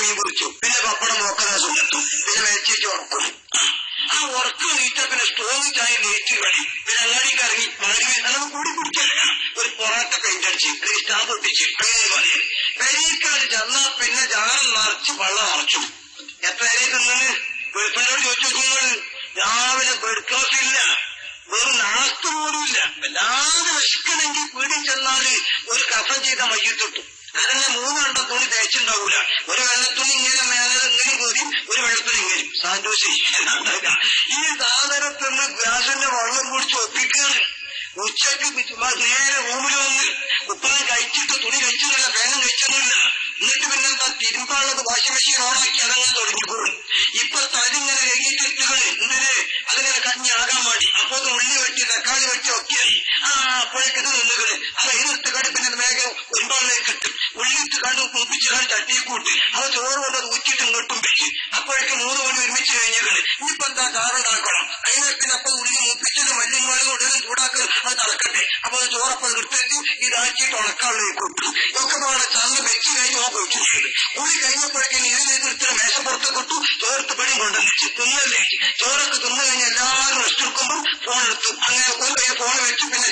മീൻ പൊരിച്ചു പിന്നെ പപ്പടം നോക്കുന്ന സുഖത്തും പിന്നെ വെച്ചേക്ക് ഉറക്കും ആ ഉറക്ക് നീറ്റാ പിന്നെ സ്ട്രോങ് ചായ ലേറ്റ് വഴി പിന്നെ അങ്ങാടിക്ക് ഇറങ്ങി മകരി നമുക്ക് കൂടി കുടിക്കല്ല ഒരു പൊറാട്ട പെയിന്റ് അടിച്ച് സ്റ്റാമ്പ് ഒട്ടിച്ച് പേര് പറയും. പെരീക്കാട് ചെന്നാ പിന്നെ ജാനം നിറച്ച് വെള്ളം നിറച്ചു എത്ര നേരം നിന്ന് വെളുപ്പിനോട് ചോദിച്ചു നോക്കുന്നത് രാവിലെ ബെഡ് ക്ലോസ് ഇല്ല. വെറും നാസ്തു പോലും ഇല്ല. വല്ലാതെ വിശക്കണമെങ്കിൽ വീടിൽ ചെന്നാൽ ഒരു കഫം ചെയ്ത മയ്യത്തിട്ടു അതന്നെ മൂന്നെണ്ണം തുണി തേച്ചുണ്ടാവൂല. ഒരു വെള്ളത്തുണി ഇങ്ങനെ മേലെ ഇങ്ങനെ കൂടി ഒരു വെള്ളത്തുണി ഇങ്ങനെ സാന്റോസ് ഈ സാധനത്തിൽ നിന്ന് ഗ്യാസിന്റെ വെള്ളം കുടിച്ച് ഒപ്പിക്കുകയാണ് ഉച്ചയ്ക്ക് നേരെ റൂമിൽ വന്ന് ഉപ്പാൻ കഴിച്ചിട്ട് തുണി കഴിച്ചില്ല വേഗം കഴിച്ചൊന്നുമില്ല. എന്നിട്ട് പിന്നെ എന്താ തിരുമ്പാളത് വാഷിംഗ് മെഷീൻ ഓണാക്കി അതങ്ങനെ തുടങ്ങിപ്പോഴും ഇപ്പൊ തലിങ്ങനെ രംഗിട്ടിട്ടുകൾ ഇന്നലെ അതിങ്ങനെ കഞ്ഞാകാൻ വേണ്ടി. അപ്പൊ ഉള്ളി വെട്ടി തക്കാളി വെട്ടി ഒക്കെയായി ആ അപ്പോഴേക്ക് ഇത് നിന്നുകൾ അത് ഇതിട്ട് കടുപ്പിന്റെ പിന്നെ വേഗം ഒരുപാടിലേക്ക് ഇട്ട് ഉള്ളിട്ട് കണ്ട് ചട്ടിയെ കൂട്ടി. അത് ചോറ് കൊണ്ട് ഊറ്റിട്ട് ഇങ്ങോട്ടും വെച്ച്. അപ്പോഴേക്ക് മൂന്ന് മണി ഒരുമിച്ച് കഴിഞ്ഞകൾ ഇനിയിപ്പോ എന്താ ചാറുണ്ടാക്കണം അപ്പൊ ഉള്ളി മൂപ്പിച്ചത് മല്ലിയും മുളകും ഉടനെ ചൂടാക്കുക അത് നടക്കട്ടെ. അപ്പൊ ചോറപ്പം എടുത്തേക്ക് ഇതാക്കിയിട്ട് ഉണക്കാനുള്ള കൂട്ടു ഇതൊക്കെ പാടെ ചങ്ങ് വെച്ച് കഴിഞ്ഞ് ഓപ്പ് വെച്ചു കൂടി കഴിഞ്ഞപ്പോഴേക്കും ഇത് എടുത്തിട്ട് മേശപ്പുറത്ത് കൊട്ടു ചോർത്ത് പണി കൊണ്ടുവന്നു തിന്നല്ലേ? ചോറൊക്കെ തിന്നു കഴിഞ്ഞ് എല്ലാവരും റെസ്റ്റ് എടുക്കുമ്പോൾ ഫോൺ എടുത്തു. അങ്ങനെ ഒരു ഫോൺ വെച്ച് പിന്നെ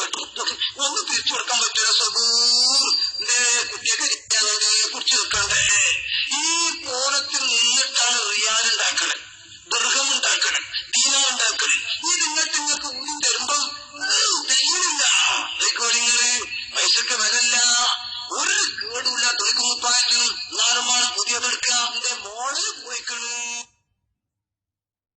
Bakın, bakın, non mi più torcano ne, ne,